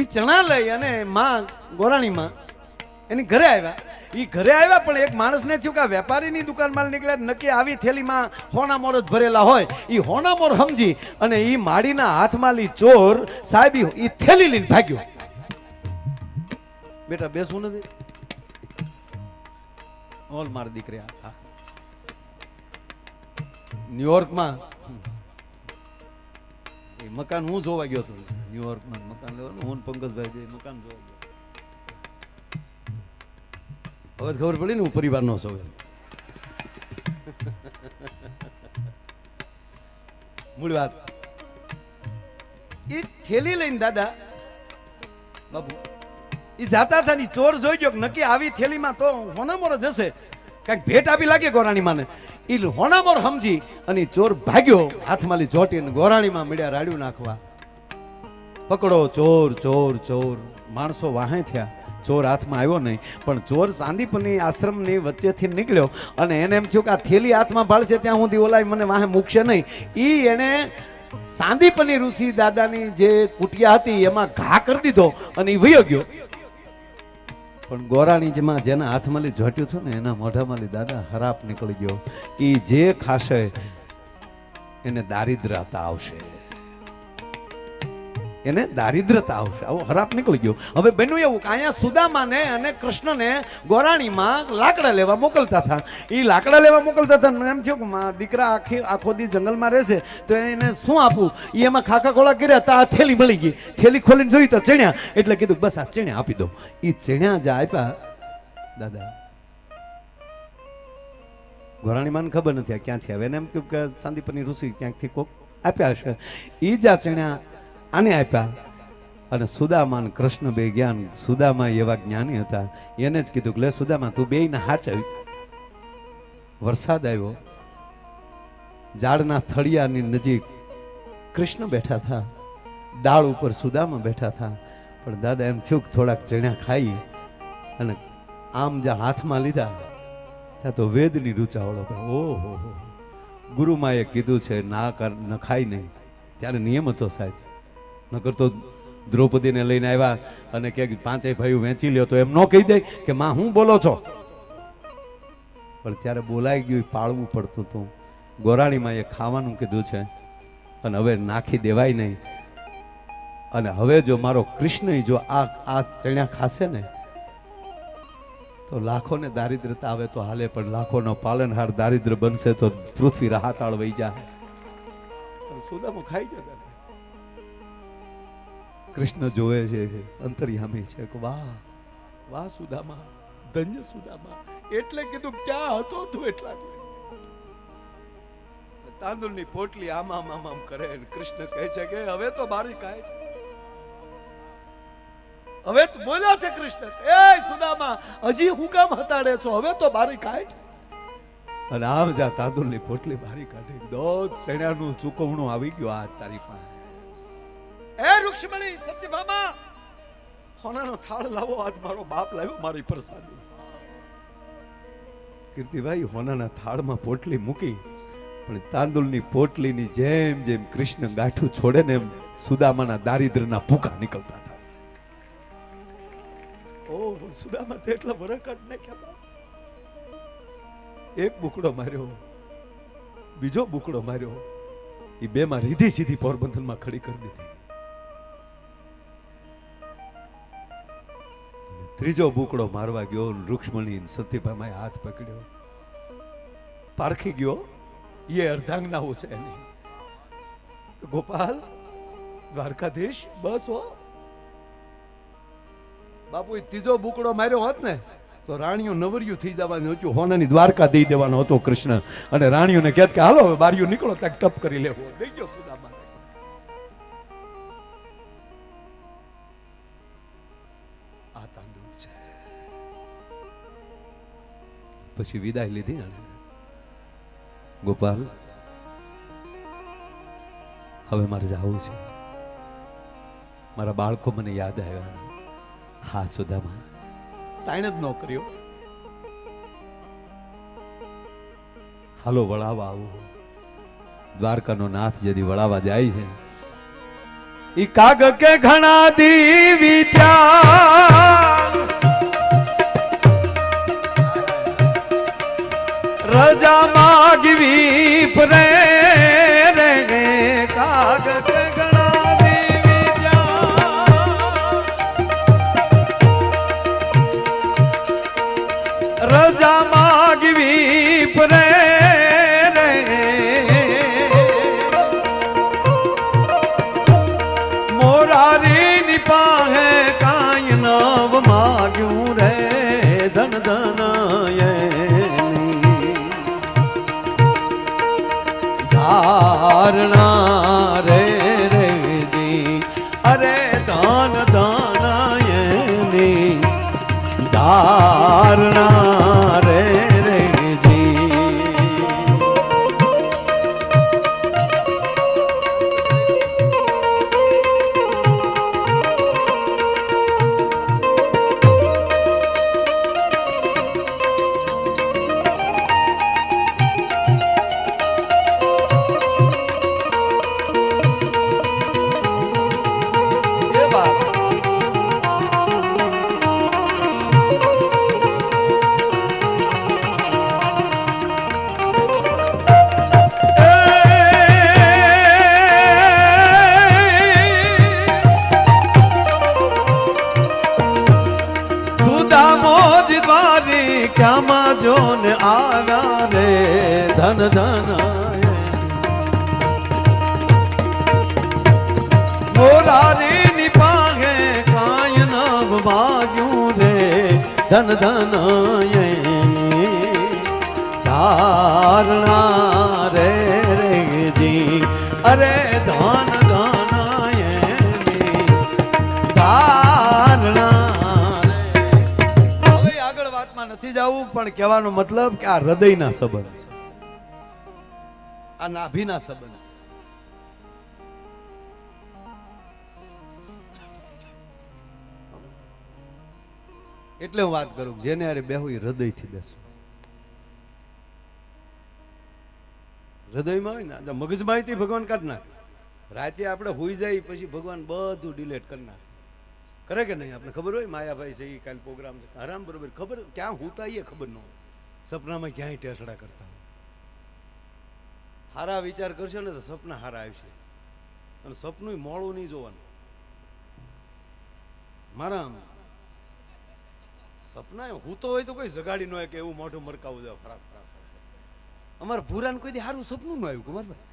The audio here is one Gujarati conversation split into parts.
એ ચણા લઈ અને માં ગોરાણીમાં એની ઘરે આવ્યા. એ ઘરે આવ્યા પણ એક માણસને થયું કે આ વેપારીની દુકાનમાં નીકળ્યા નક્કી આવી થેલીમાં હોના મોર જ ભરેલા હોય. એ હોના મોર સમજી અને એ માડીના હાથમાં લી ચોર સાહેબ એ થેલી લઈને ભાગ્યો. બેટા બેસવું નથી. ઓલ માર દીકરી આ. ન્યુયોર્કમાં એ મકાન હું જોવા ગયો હતો. ન્યુયોર્કમાં મકાન લેવાનું, હું પંકજભાઈ બે મકાન જોવા હવે ખબર પડી ને હું પરિવારનો એમ. મૂળ વાત. એ થેલી લઈને દાદા બાબુ એ જાતા હતા ની ચોર જોઈ ગયો નક્કી આવી થેલીમાં તો હોનામોર જશે કાંઈક ભેટ આપી લાગે ગોરાણી માને એ હોનામોર સમજી અને ચોર ભાગ્યો, હાથમાં લી જોટી અને ગોરાણીમાં મળ્યા રાડ્યું નાખવા. પકડો, ચોર ચોર ચોર. માણસો વાહે થયા. ચોર હાથમાં આવ્યો નહીં. પણ ચોર સાંદીપની આશ્રમની વચ્ચેથી નીકળ્યો અને એને એમ થયું કે આ થેલી હાથમાં ભાળશે, ત્યાં સુધી ઓલાય મને વાહે મૂકશે નહીં. ઈ એને સાંદીપની ઋષિ દાદાની જે કુટિયા હતી, એમાં ઘા કરી દીધો અને એ વયો ગયો. પણ ગોરાણી જેમાં જેના હાથમાં જોટ્યું હતું ને, એના મોઢામાં દાદા હરાપ નીકળી ગયો કે જે ખાશે, એને દારિદ્રતા આવશે. એને દારિદ્રતા આવશે. આવો હરાપ નીકળી ગયો. હવે બન્યું એવું કે અહીંયા સુદામાને અને કૃષ્ણને ગોરાણીમાં લાકડા લેવા મોકલતા હતા. એ લાકડા લેવા મોકલતા હતા એમ થયું કે દીકરા આખી આખો દી જંગલમાં રહેશે, તો એને શું આપું? એ એમાં ખાખા ખોળા કર્યા, તો આ થેલી મળી ગઈ. થેલી ખોલીને જોઈ તો ચણ્યા. એટલે કીધું બસ આ ચણ્યા આપી દો એ ચણ્યા જે આપ્યા. દાદા ગોરાણીમાં ખબર નથી આ ક્યાંથી આવે. એને એમ કહ્યું કે સાંદીપની ઋષિ ક્યાંકથી કોક આપ્યા હશે. એ જ ચણ્યા આને આપ્યા અને સુદામા અને કૃષ્ણ બે જ્ઞાન, સુદામા એવા જ્ઞાની હતા. એને જ કીધું લે સુદામા, તું બે ને હાચ આવી વરસાદ આવ્યો. ઝાડના થળિયાની નજીક કૃષ્ણ બેઠા હતા ડાળ ઉપર સુદામા બેઠા હતા પણ દાદા એમ થયું કે થોડાક ચણ્યા ખાઈ અને આમ જ્યાં હાથમાં લીધા. ત્યાં તો વેદની રૂચાવળો ઓહો ગુરુમાએ કીધું છે, ના કર, ન ખાય નહીં. ત્યારે નિયમ હતો સાહેબ. નકર તો દ્રૌપદીને લઈને આવ્યા અને કે પાંચેય ભાઈઓ વેચી લ્યો, તો એમ ન કહી દે કે માં હું બોલો છો? પણ ત્યારે બોલાઈ ગયું પાળવું પડતું હતું. ગોરાણીમાં એ ખાવાનું કીધું છે અને હવે નાખી દેવાય નહીં. અને હવે જો મારો કૃષ્ણ જો આ આ ચણ્યા ખાશે ને, તો લાખોને દારિદ્રતા આવે તો હાલે, પણ લાખોનો પાલનહાર દારિદ્ર બનશે તો પૃથ્વી રાહતાળ વહી જાય સુદામો ખાઈ જતા કૃષ્ણ જોવે છે અંતર્યામી છે. વાહ વાહ સુદામા, ધન્ય સુદામા. એટલે કીધું ક્યાં હતો તું એટલા તાંદુલની પોટલી આમ આમ આમ કરે કૃષ્ણ કહે છે કે હવે તો બારી કાઢ હવે તો બોલ્યા છે કૃષ્ણ એ સુદામા, હજી હું કામ હતાડે છો? હવે તો બારી કાઢ અને આમ જા તાંદુલની પોટલી બારી કાઢી દોધ સેણાનું ચૂકવણું આવી ગયું આ તારી પાસે એ રૂક્ષ્મણી સત્યભામા સોનાનો થાળ લાવો, આજ મારો બાપ લાવ્યો મારી પ્રસાદી. કીર્તિભાઈ હોનાના થાળમાં પોટલી મૂકી, પણ તાંદુલની પોટલીની જેમ જેમ કૃષ્ણ ગાંઠું છોડે ને એમ સુદામાના દારિદ્રના ભૂકા નીકળતા હતા. ઓ સુદામા તો એટલા વરકટ નાખ્યા એક બુકડો માર્યો, બીજો બુકડો માર્યો એ બેમાં રીધી સીધી પોરબંધનમાં ખડી કરી દીધી. ત્રીજો બુકડો મારવા ગયો રૂક્ષ્મણી સત્યભામાએ હાથ પકડ્યો. પારખી ગયો. એ અર્ધાંગનાઓ છે એની. ગોપાલ, દ્વારકાધીશ, બસ હો. બાપુ ત્રીજો બુકડો માર્યો હોત ને, તો રાણીઓ નવરિયું થઈ જવાનું હતું. હોનાની દ્વારકા દઈ દેવાનો હતો કૃષ્ણ. અને રાણીઓને કહેત કે, હાલો બારીઓ નીકળો, ત્યાં તપ કરી લેવો. દઈ ગયો સુદામા પછી વિદાય લીધી ગોપાલ હવે મારે જવું છે. મારા બાળકો મને યાદ આવ્યા. હા સુદામા. તાણે જ નોકરીઓ હાલો વળાવા આવો. દ્વારકાનો નાથ જેથી વળાવા જાય છે. ઈ કાગ કે ઘણા દી ત્યાં. રજા માગવી પરે ધન ધન મોરારી ની પાંગે કાય નવ વાગ્યું રે ધન ધન ધારણા રે રે જી નથી જવું, પણ કહેવાનો મતલબ કે આ હૃદયના સંબંધ છે. આ નાભીના સંબંધ. એટલે હું વાત કરું જેને અરે બેહું એ હૃદયથી બેસું. હૃદયમાં હોય ને મગજમાં હોય ભગવાન કાઢ નાખે. રાતે આપણે હોઈ જાય પછી ભગવાન બધું ડિલેટ કરી નાખે. કરે કે નહીં? આપણે ખબર હોય? માયાભાઈ છે એ કાલે પ્રોગ્રામ છે. આરામ બરોબર. ખબર? ક્યાં હુતા એ ખબર ન હોય. સપનામાં ક્યાંય ટેસડા કરતા હારા વિચાર કરશો ને તો સપના હારા આવશે. અને સપનું મોડું નહીં જોવાનું. મારા સપના હું તો હોય તો કોઈ જગાડી ન હોય કે એવું મોઢું મરકાવું જાય ખરાબ ખરાબ અમારે ભૂરાને કોઈ સારું સપનું ન આવ્યું, કુમારભાઈ.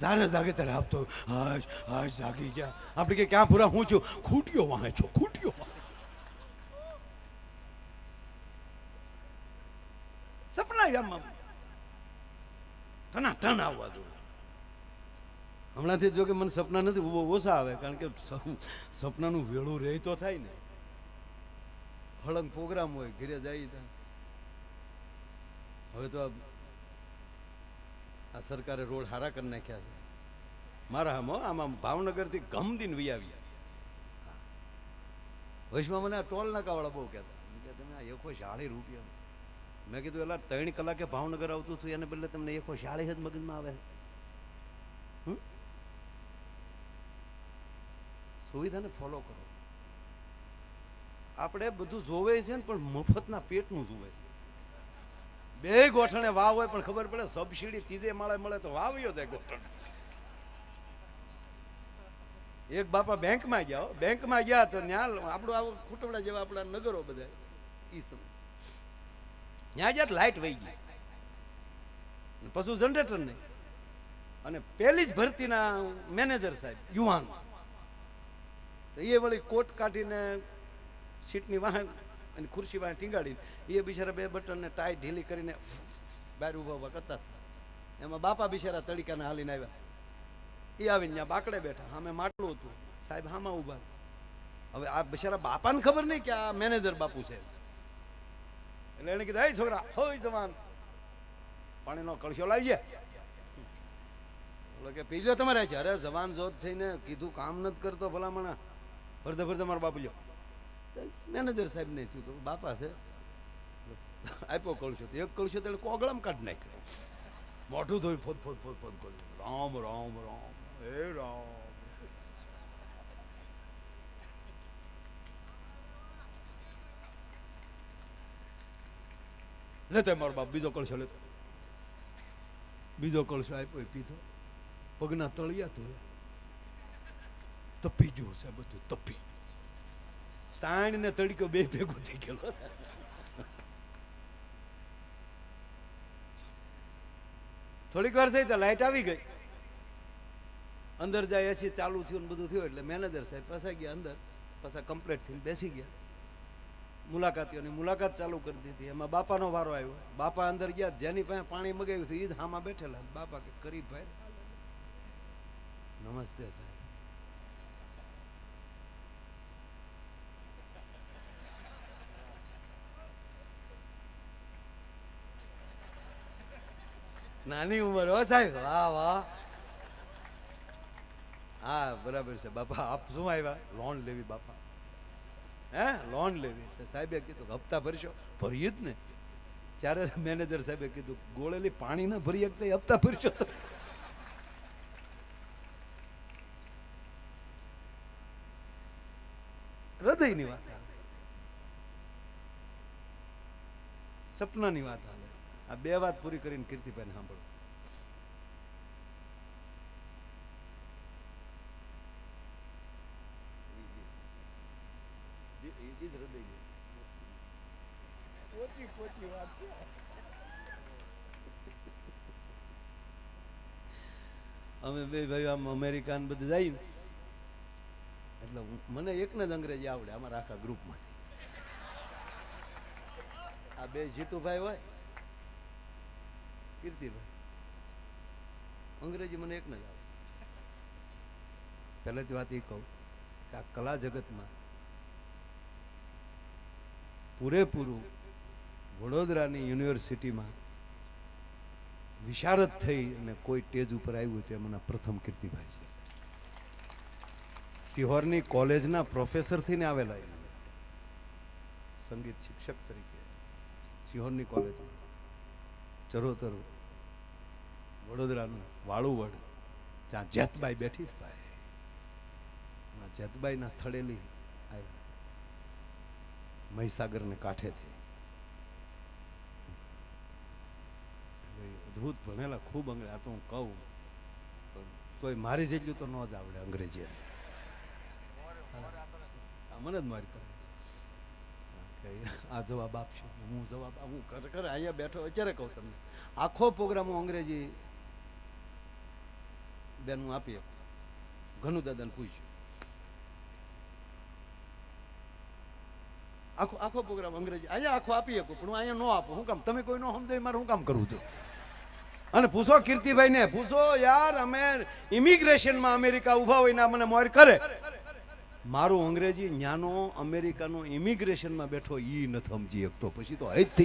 જાણે જાગે ત્યારે આપતો હાશ હાશ જાગી ગયા. આપણે કે ક્યાં ભૂરા, હું છું? ખૂટ્યો વાહે છો ખૂટ્યો. સપના આમ. આમ ટના ટન આવવા જોઈએ હમણાંથી જો કે મને સપના નથી બહુ ઓછા આવે, કારણ કે સપનાનું વેળું રહે તો થાય ને. હળંગ પ્રોગ્રામ હોય, ઘરે જાય ત્યાં. હવે તો આ- સરકારે રોડ હારા કરી નાખ્યા છે. મારા હમ, આમાં ભાવનગરથી ગમદીન વી આવ્યા વૈશ્વમાં મને આ ટોલ નાકાવાળા બહુ કહેતા. તમે આ એકો સાડી રૂપિયા. મેં કીધું, એલા, ત્રણ કલાકે ભાવનગર આવતું હતું, એને બદલે તમને એકો શાળી જ મગજમાં આવે? સુવિધાને ફોલો કરો. આપણે બધું જોવે છે ને, પણ મફતના પેટનું જોવે છે. બે ગોઠણે વાવ હોય, પણ ખબર પડે, સબસીડી ત્રીજે માળે મળે તો વાવ્યો જાય ગોઠણ. એક બાપા બેંકમાં ગયા. બેંકમાં ગયા તો ત્યાં આપણું આવું ખૂટવડા જેવા આપણા નગરો બધા, ઈ સમય ત્યાં જ્યાં લાઈટ વહી ગઈ. પશુ જનરેટર નહીં અને પેલી જ ભરતીના મેનેજર સાહેબ યુવાન તો એ વળી કોટ કાઢીને સીટની વાહન અને ખુરશી વાહન ટીંગાડીને, એ બિચારા બે બટનને ટાઈ ઢીલી કરીને બહાર ઊભા ઊભા કરતા એમાં બાપા બિચારા તડીકાને હાલીને આવ્યા. એ આવીને ત્યાં બાકડે બેઠા. સામે માટલું હતું. સાહેબ, હામાં ઊભા. હવે આ બિચારા બાપાને ખબર નહીં કે આ મેનેજર બાપુ છે. એટલે એને કીધું હે છોકરા, હોય જવાન. પાણીનો કળશો લાવીએ એટલે કે, પીજો તમારે અરે જવાન જોત થઈને કીધું કામ નથી કરતો ભલામણા ભરધે ફરતે મારા બાપુ જો મેનેજર સાહેબ નહીં થયું બાપા છે. આપ્યો કળશો. એક કળશો તો કોગળામ કાઢી નાખ્યો. મોઢું ધોઈ ફોદ ફોદ ફોદ ફોદ કર્યું. રામ રામ રામ. હે રામ. લેતો મારો બાપ બીજો કળશો લેતો બીજો કળશો આપ્યો પીધો. પગના તળિયા ધોયા. તપી ગયું છે, બધું તપી ગયું તાણ ને તડકો બે ભેગો થઈ ગયેલો. થોડીક વાર થઈ તો લાઈટ આવી ગઈ. અંદર જાય, એસી ચાલુ થયું ને બધું થયું એટલે મેનેજર સાહેબ પાછા ગયા અંદર. પાછા કમ્પ્લેટ થઈને બેસી ગયા. મુલાકાતીઓની મુલાકાત ચાલુ કરી દીધી. એમાં બાપાનો વારો આવ્યો. બાપા અંદર ગયા, જેની પાસે પાણી મગાવ્યું હતું એ જ હામાં બેઠેલા. બાપા કે કરી ભાઈ. નમસ્તે સાહેબ. નાની ઉંમર હો સાહેબ. વાહ વાહ. હા, બરાબર છે. બાપા, આપ શું આવ્યા? લોન લેવી બાપા. હે લોન લેવી. એટલે સાહેબે કીધું, હપ્તા ભરશો? ભરીએ જ ને. ત્યારે મેનેજર સાહેબે કીધું, ગોળેલી પાણી ના ભરી શકતા હપ્તા ભરશો તો? હૃદયની વાત આવે. સપનાની વાત આવે. આ બે વાત પૂરી કરીને કીર્તિભાઈને સાંભળો. પોચી વાત છે. અમે બે ભાઈઓ આમ અમેરિકા ને બધું જઈએ એટલે મને એકને જ અંગ્રેજી આવડે અમારા આખા ગ્રુપમાંથી. આ બે જીતુભાઈ હોય, કીર્તિભાઈ, અંગ્રેજી મને એકને જ આવડે. પહેલેથી વાત એ કહું કે આ કલા જગતમાં પૂરેપૂરું વડોદરાની યુનિવર્સિટીમાં વિશારદ થઈ અને કોઈ સ્ટેજ ઉપર આવ્યું તો એમાંના પ્રથમ કીર્તિભાઈ છે. સિહોરની કોલેજના પ્રોફેસરથી ને આવેલા સંગીત શિક્ષક તરીકે. સિહોરની કોલેજમાં. ચરોતર વડોદરાનું વાળુવડ. જ્યાં જેતબાઈ બેઠી ભાઈ. જેતબાઈના આવ્યા મહીસાગરને કાંઠેથી એટલે એ અદ્ભુત ભણેલા, ખૂબ અંગ્રેજ, આ તો હું કહું. તોય મારી જેટલું તો ન જ આવડે અંગ્રેજી મને જ મારી કરે. આ જવાબ આપશે, હું જવાબ હું ખરેખર અહીંયા બેઠો અત્યારે કહું તમને? આખો પ્રોગ્રામ હું અંગ્રેજી બેન હું આપી આપું ઘણું દાદાને પૂછ્યું આખો આખો પ્રોગ્રામ અંગ્રેજી. અહીંયા આખો આપી શકું, પણ હું અહીંયા ન આપું. હું કામ, તમે કોઈ ન સમજો મારે હું કામ કરવું છું? અને પૂછો કીર્તિભાઈ ને પૂછો, યાર, અમે ઇમિગ્રેશનમાં અમેરિકા ઊભા હોય ને મને મોર કરે. મારું અંગ્રેજી, ન્યાનો અમેરિકાનો ઇમિગ્રેશનમાં બેઠો એ નથી સમજી શકતો. પછી તો હજ થઈ